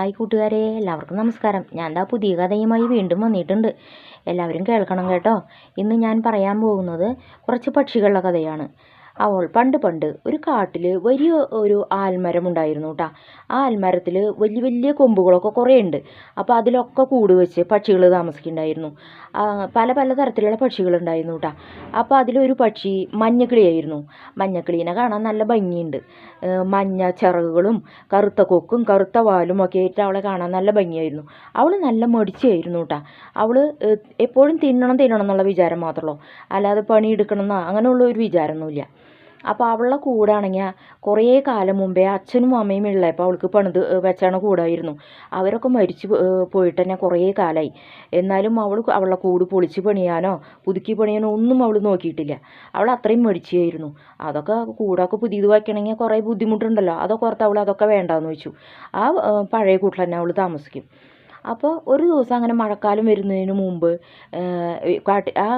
Hi കൂട്ടുകാരെ എല്ലാവർക്കും നമസ്കാരം. ഞാൻ ദാ പുതിയ കഥയുമായി വീണ്ടും വന്നിട്ടുണ്ട്. എല്ലാവരും കേൾക്കണം കേട്ടോ. ഇന്ന് ഞാൻ പറയാൻ പോകുന്നത് കുറച്ച് പക്ഷികളുടെ കഥയാണ്. അവൾ പണ്ട് പണ്ട് ഒരു കാട്ടിൽ വലിയ ഒരു ആൽമരം ഉണ്ടായിരുന്നു കേട്ടോ ആ ആൽമരത്തിൽ വലിയ വലിയ കൊമ്പുകളൊക്കെ കുറേ ഉണ്ട് അപ്പോൾ അതിലൊക്കെ കൂട് വെച്ച് പക്ഷികൾ താമസിക്കുന്നുണ്ടായിരുന്നു പല പല തരത്തിലുള്ള പക്ഷികളുണ്ടായിരുന്നു കേട്ടോ അപ്പോൾ അതിലൊരു പക്ഷി മഞ്ഞക്കിളിയായിരുന്നു മഞ്ഞക്കിളീനെ കാണാൻ നല്ല ഭംഗിയുണ്ട്. മഞ്ഞ ചിറകുകളും കറുത്ത കൊക്കും കറുത്ത വാലും ഒക്കെ ആയിട്ട് അവളെ കാണാൻ നല്ല ഭംഗിയായിരുന്നു. അവൾ നല്ല മടിച്ചായിരുന്നു കേട്ടോ അവൾ എപ്പോഴും തിന്നണം തിന്നണം എന്നുള്ള വിചാരം മാത്രമല്ലോ അല്ലാതെ പണിയെടുക്കണം എന്നോ അങ്ങനെയുള്ള ഒരു വിചാരമൊന്നുമില്ല അപ്പോൾ അവളുടെ കൂടാണെങ്കിൽ കുറേ കാലം മുമ്പേ അച്ഛനും അമ്മയും ഉള്ളപ്പോൾ അവൾക്ക് പണിത് വെച്ചാണ് കൂടായിരുന്നു. അവരൊക്കെ മരിച്ചു പോയിട്ട് തന്നെ കുറേ കാലമായി എന്നാലും അവൾ അവളുടെ കൂട് പൊളിച്ച് പണിയാനോ പുതുക്കി പണിയാനോ ഒന്നും അവൾ നോക്കിയിട്ടില്ല. അവൾ അത്രയും മടിച്ചായിരുന്നു. അതൊക്കെ കൂടൊക്കെ പുതിയത് വയ്ക്കണമെങ്കിൽ കുറേ ബുദ്ധിമുട്ടുണ്ടല്ലോ. അതൊക്കെ ഓർത്ത് അവൾ അതൊക്കെ വേണ്ടാന്ന് വെച്ചു. ആ പഴയ കൂട്ടിൽ തന്നെ അവൾ താമസിക്കും. അപ്പോൾ ഒരു ദിവസം അങ്ങനെ മഴക്കാലം വരുന്നതിന് മുമ്പ് കാട്ടി ആ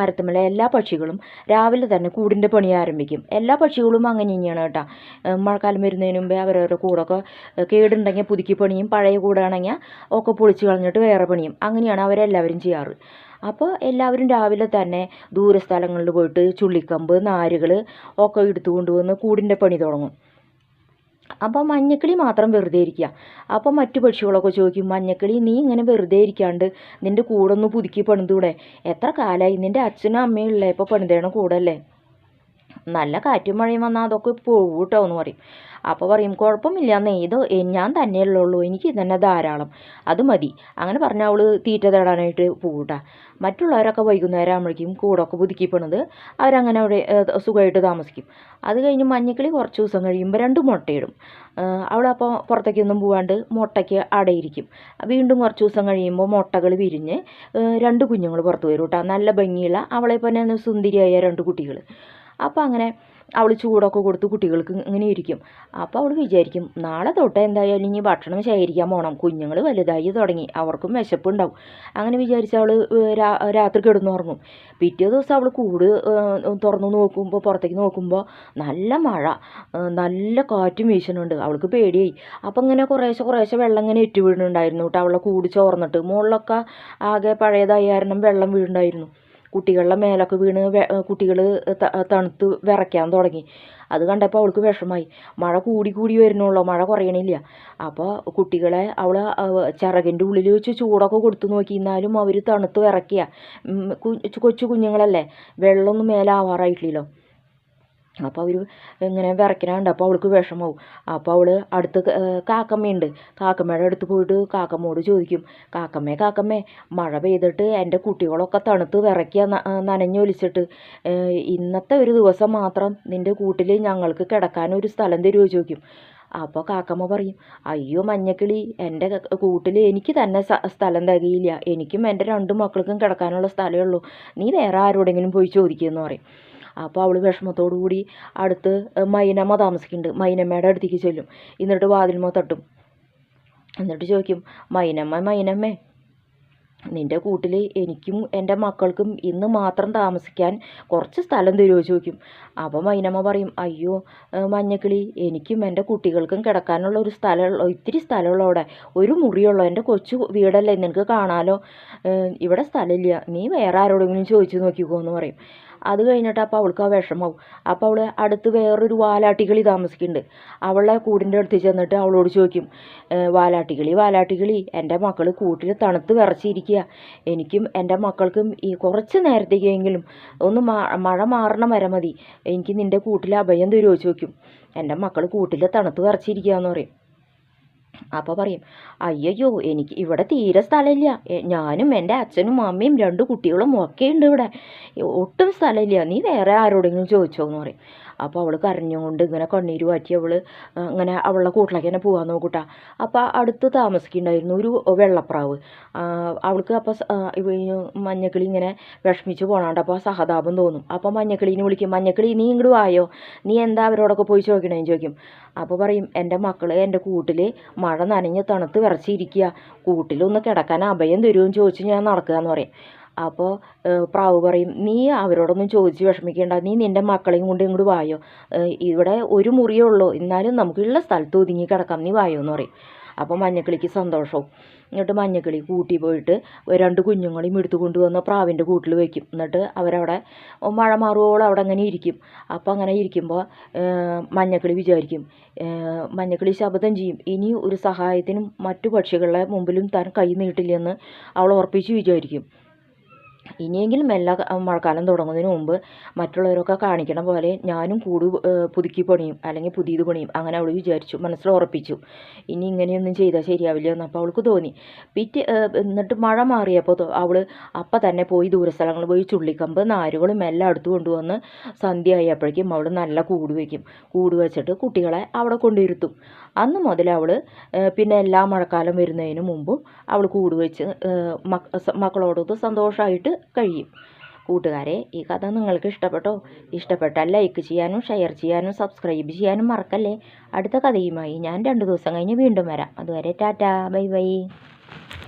മരത്തുമ്മലെ എല്ലാ പക്ഷികളും രാവിലെ തന്നെ കൂടിന്റെ പണി ആരംഭിക്കും. എല്ലാ പക്ഷികളും അങ്ങനെ തന്നെയാണ് കേട്ടോ. മഴക്കാലം വരുന്നതിന് മുമ്പേ അവരവരുടെ കൂടൊക്കെ കേടുണ്ടെങ്കിൽ പുതുക്കി പണിയും പഴയ കൂടാണെങ്കിൽ ഒക്കെ പൊളിച്ച് കളഞ്ഞിട്ട് വേറെ പണിയും. അങ്ങനെയാണ് അവരെല്ലാവരും ചെയ്യാറ്. അപ്പോൾ എല്ലാവരും രാവിലെ തന്നെ ദൂരസ്ഥലങ്ങളിൽ പോയിട്ട് ചുള്ളിക്കമ്പ് നാരുകൾ ഒക്കെ എടുത്തു കൊണ്ടുവന്ന് കൂടിന്റെ പണി തുടങ്ങും. അപ്പോൾ മഞ്ഞക്കിളി മാത്രം വെറുതെ ഇരിക്കുക അപ്പോൾ മറ്റു പക്ഷികളൊക്കെ ചോദിക്കും മഞ്ഞക്കിളി നീ ഇങ്ങനെ വെറുതെ ഇരിക്കാണ്ട് നിന്റെ കൂടൊന്ന് പുതുക്കി പണിതൂടെ? എത്ര കാലമായി നിന്റെ അച്ഛനും അമ്മയും ഉള്ളേ ഇപ്പോൾ പണിതേണ കൂടല്ലേ? നല്ല കാറ്റും മഴയും വന്നാൽ അതൊക്കെ പോകും കേട്ടോ എന്ന് പറയും. അപ്പോൾ പറയും കുഴപ്പമില്ല ഇത് ഞാൻ തന്നെയല്ലേ ഉള്ളൂ എനിക്ക് തന്നെ ധാരാളം. അത് മതി. അങ്ങനെ പറഞ്ഞ അവൾ തീറ്റ തേടാനായിട്ട് പോകൂട്ടാ മറ്റുള്ളവരൊക്കെ വൈകുന്നേരം ആകുമ്പോഴേക്കും കൂടൊക്കെ പുതുക്കിപ്പണത് പണിത് അവരങ്ങനെ അവിടെ സുഖമായിട്ട് താമസിക്കും. അത് കഴിഞ്ഞ് മഞ്ഞക്കിളി കുറച്ച് ദിവസം കഴിയുമ്പോൾ രണ്ട് മുട്ടയിടും. അവളപ്പോൾ പുറത്തേക്കൊന്നും പോവാണ്ട് മുട്ടയ്ക്ക് അടയിരിക്കും. വീണ്ടും കുറച്ച് ദിവസം കഴിയുമ്പോൾ മുട്ടകൾ വിരിഞ്ഞ് രണ്ട് കുഞ്ഞുങ്ങൾ പുറത്ത് വരും കേട്ടോ നല്ല ഭംഗിയുള്ള അവളെ പോലെ സുന്ദരിയായ രണ്ട് കുട്ടികൾ അപ്പോൾ അങ്ങനെ അവൾ ചൂടൊക്കെ കൊടുത്ത് കുട്ടികൾക്ക് ഇങ്ങനെ ഇരിക്കും. അപ്പോൾ അവൾ വിചാരിക്കും നാളെ തൊട്ട് എന്തായാലും ഇനി ഭക്ഷണം ശേഖരിക്കാൻ പോകണം കുഞ്ഞുങ്ങൾ വലുതായി തുടങ്ങി. അവർക്കും വിശപ്പുണ്ടാവും. അങ്ങനെ വിചാരിച്ച് അവൾ രാത്രി കിടന്നുറങ്ങും. പിറ്റേ ദിവസം അവൾ കൂട് തുറന്നു നോക്കുമ്പോൾ പുറത്തേക്ക് നോക്കുമ്പോൾ നല്ല മഴ നല്ല കാറ്റും വീശുന്നുണ്ട് അവൾക്ക് പേടിയായി. അപ്പം ഇങ്ങനെ കുറേശ്ശെ കുറേശ്ശെ വെള്ളം ഇങ്ങനെ ഇറ്റു വീഴുന്നുണ്ടായിരുന്നു കേട്ടോ. അവളെ കൂട് ചോർന്നിട്ട്. മുകളിലൊക്കെ ആകെ പഴയതായ കാരണം വെള്ളം വീഴുന്നുണ്ടായിരുന്നു കുട്ടികളുടെ മേലൊക്കെ വീണ് കുട്ടികൾ തണുത്ത് വിറയ്ക്കാൻ തുടങ്ങി. അത് കണ്ടപ്പോൾ അവൾക്ക് വിഷമായി. മഴ കൂടി കൂടി വരുന്നുള്ളൂ മഴ കുറയണില്ല. അപ്പോൾ കുട്ടികളെ അവൾ ചിറകിന്റെ ഉള്ളിൽ വെച്ച് ചൂടൊക്കെ കൊടുത്തു നോക്കി. എന്നാലും അവർ തണുത്ത് വിറയ്ക്കുക കൊച്ചു കുഞ്ഞുങ്ങളല്ലേ വെള്ളമൊന്നും മേലാവാറായിട്ടില്ലല്ലോ. അപ്പോൾ അവർ ഇങ്ങനെ വിറയ്ക്കണുണ്ട്. അപ്പോൾ അവൾക്ക് വിഷമാവും. അപ്പോൾ അവൾ അടുത്ത് കാക്കമ്മയുണ്ട്. കാക്കമ്മയുടെ അടുത്ത് പോയിട്ട് കാക്കമ്മയോട് ചോദിക്കും. കാക്കമ്മേ കാക്കമ്മേ മഴ പെയ്തിട്ട് എന്റെ കുട്ടികളൊക്കെ തണുത്ത് വിറയ്ക്കുക നനഞ്ഞൊലിച്ചിട്ട് ഇന്നത്തെ ഒരു ദിവസം മാത്രം നിന്റെ കൂട്ടിൽ ഞങ്ങൾക്ക് കിടക്കാൻ ഒരു സ്ഥലം തരുമോ ചോദിക്കും. അപ്പോൾ കാക്കമ്മ പറയും അയ്യോ മഞ്ഞക്കിളി എന്റെ കൂട്ടിൽ എനിക്ക് തന്നെ സ്ഥലം തകയില്ല എനിക്കും എന്റെ രണ്ട് മക്കൾക്കും കിടക്കാനുള്ള സ്ഥലമേ ഉള്ളൂ. നീ വേറെ ആരോടെങ്കിലും പോയി ചോദിക്കുമെന്ന് പറയും. അപ്പോൾ അവൾ വിഷമത്തോടു കൂടി അടുത്ത് മൈനമ്മ താമസിക്കുന്നുണ്ട്. മൈനമ്മയുടെ അടുത്തേക്ക് ചെല്ലും. എന്നിട്ട് വാതിൽമ തട്ടും. എന്നിട്ട് ചോദിക്കും മൈനമ്മ മൈനമ്മേ നിന്റെ കൂട്ടിൽ എനിക്കും എന്റെ മക്കൾക്കും ഇന്ന് മാത്രം താമസിക്കാൻ കുറച്ച് സ്ഥലം തരുമോ? ചോദിക്കും. അപ്പോൾ മൈനമ്മ പറയും അയ്യോ മഞ്ഞക്കിളി എനിക്കും എന്റെ കുട്ടികൾക്കും കിടക്കാനുള്ള ഒരു സ്ഥലമുള്ള ഇത്തിരി സ്ഥലമുള്ള അവിടെ. ഒരു മുറിയുള്ളൂ. എന്റെ കൊച്ചു വീടല്ലേ? നിനക്ക് കാണാലോ. ഇവിടെ സ്ഥലമില്ല. നീ വേറെ ആരോടെങ്കിലും ചോദിച്ചു നോക്കിക്കോ എന്ന് പറയും. അത് കഴിഞ്ഞിട്ട് അപ്പോൾ അവൾക്ക് ആ വിഷമാവും. അപ്പോൾ അവൾ അടുത്ത് വേറൊരു വാലാട്ടിക്കിളി താമസിക്കുന്നുണ്ട്. അവളെ കൂടിന്റെ അടുത്ത് ചെന്നിട്ട് അവളോട് ചോദിക്കും "ഏഹ് വാലാട്ടിക്കിളി വാലാട്ടിക്കിളി എന്റെ മക്കൾ കൂട്ടിൽ തണുത്ത് വിറച്ചിരിക്കുക എനിക്കും എന്റെ മക്കൾക്കും ഈ കുറച്ച് നേരത്തേക്കെങ്കിലും ഒന്ന് മഴ മാറണം വരെ മതി. എനിക്ക് നിന്റെ കൂട്ടിൽ അഭയം തരുമോ ചോദിക്കും. എന്റെ മക്കൾ കൂട്ടിൽ തണുത്ത് വിറച്ചിരിക്കുക എന്ന് പറയും. അപ്പോൾ പറയും അയ്യോ എനിക്ക് ഇവിടെ തീരെ സ്ഥലമില്ല. ഞാനും എന്റെ അച്ഛനും അമ്മയും രണ്ട് കുട്ടികളും ഒക്കെ ഉണ്ട് ഇവിടെ. ഒട്ടും സ്ഥലമില്ല. നീ വേറെ ആരോടെങ്കിലും ചോദിച്ചോ എന്ന് പറയും. അപ്പോൾ അവൾ കരഞ്ഞുകൊണ്ട് ഇങ്ങനെ കണ്ണീര് വാറ്റി അവൾ ഇങ്ങനെ അവളുടെ കൂട്ടിലേക്ക് തന്നെ പോകാൻ നോക്കൂട്ടാ. അപ്പോൾ അടുത്ത് താമസിക്കുന്നുണ്ടായിരുന്നു ഒരു വെള്ളപ്രാവ്. അവൾക്ക് അപ്പോൾ മഞ്ഞക്കിളി ഇങ്ങനെ വിഷമിച്ച് പോകണാണ്ട് അപ്പോൾ സഹതാപം തോന്നും. അപ്പോൾ മഞ്ഞക്കിളീനെ വിളിക്കും മഞ്ഞക്കിളി നീ ഇങ്ങോട്ട് വായോ? നീ എന്താ അവരോടൊക്കെ പോയി ചോദിക്കണേന്ന് ചോദിക്കും. അപ്പോൾ പറയും എന്റെ മക്കൾ എന്റെ കൂട്ടിൽ മഴ നനഞ്ഞ് തണുത്ത് വിറച്ചിരിക്കുക കൂട്ടിലൊന്ന് കിടക്കാൻ അഭയം തരുമെന്ന് ചോദിച്ച് ഞാൻ നടക്കുക എന്ന് പറയും. അപ്പോൾ പ്രാവ് പറയും നീ അവരോടൊന്നും ചോദിച്ച് വിഷമിക്കേണ്ട. നീ നിന്റെ മക്കളെയും കൊണ്ട് ഇങ്ങോട്ട് വായോ. ഇവിടെ ഒരു മുറിയേ ഉള്ളൂ. എന്നാലും നമുക്കുള്ള സ്ഥലത്ത് ഒതുങ്ങി കിടക്കാം. നീ വായോ എന്ന് പറയും. അപ്പോൾ മഞ്ഞക്കിളിക്ക് സന്തോഷവും. എന്നിട്ട് മഞ്ഞക്കിളി കൂട്ടി പോയിട്ട് രണ്ട് കുഞ്ഞുങ്ങളെയും എടുത്തു കൊണ്ടുവന്ന് പ്രാവിന്റെ കൂട്ടിൽ വയ്ക്കും എന്നിട്ട് അവരവിടെ മഴ മാറുവോളം അവിടെ അങ്ങനെ ഇരിക്കും. അപ്പോൾ അങ്ങനെ ഇരിക്കുമ്പോൾ മഞ്ഞക്കിളി വിചാരിക്കും മഞ്ഞക്കിളി ശബ്ദം ചെയ്യും. ഇനി ഒരു സഹായത്തിനും മറ്റു പക്ഷികളുടെ മുമ്പിലും താൻ കൈ നീട്ടില്ലെന്ന് അവൾ ഉറപ്പിച്ച് വിചാരിക്കും. ഇനിയെങ്കിലും എല്ലാ മഴക്കാലം തുടങ്ങുന്നതിന് മുമ്പ് മറ്റുള്ളവരൊക്കെ കാണിക്കണ പോലെ ഞാനും കൂട് പുതുക്കി പണിയും അല്ലെങ്കിൽ പുതിയത് പണിയും അങ്ങനെ അവൾ വിചാരിച്ചു മനസ്സിൽ ഉറപ്പിച്ചു. ഇനി ഇങ്ങനെയൊന്നും ചെയ്താൽ ശരിയാവില്ല എന്നപ്പോൾ അവൾക്ക് തോന്നി. പിറ്റ് എന്നിട്ട് മഴ മാറിയപ്പോൾ അവൾ അപ്പം തന്നെ പോയി ദൂരസ്ഥലങ്ങളിൽ പോയി ചുള്ളിക്കമ്പ് നാരുകളും എല്ലാം അടുത്ത് കൊണ്ടുവന്ന് സന്ധ്യ ആയപ്പോഴേക്കും അവൾ നല്ല കൂട് വയ്ക്കും. കൂട് വെച്ചിട്ട് കുട്ടികളെ അവിടെ കൊണ്ടിരുത്തും അന്ന് മുതൽ അവൾ പിന്നെ എല്ലാ മഴക്കാലം വരുന്നതിന് മുമ്പും അവൾ കൂട് വെച്ച് മക്കളോടൊത്ത് സന്തോഷമായിട്ട് കഴിയും. കൂട്ടുകാരെ ഈ കഥ നിങ്ങൾക്ക് ഇഷ്ടപ്പെട്ടോ? ഇഷ്ടപ്പെട്ടാൽ ലൈക്ക് ചെയ്യാനും ഷെയർ ചെയ്യാനും സബ്സ്ക്രൈബ് ചെയ്യാനും മറക്കല്ലേ? അടുത്ത കഥയുമായി ഞാൻ രണ്ട് ദിവസം കഴിഞ്ഞ് വീണ്ടും വരാം. അതുവരെ ടാറ്റാ ബൈ ബൈ.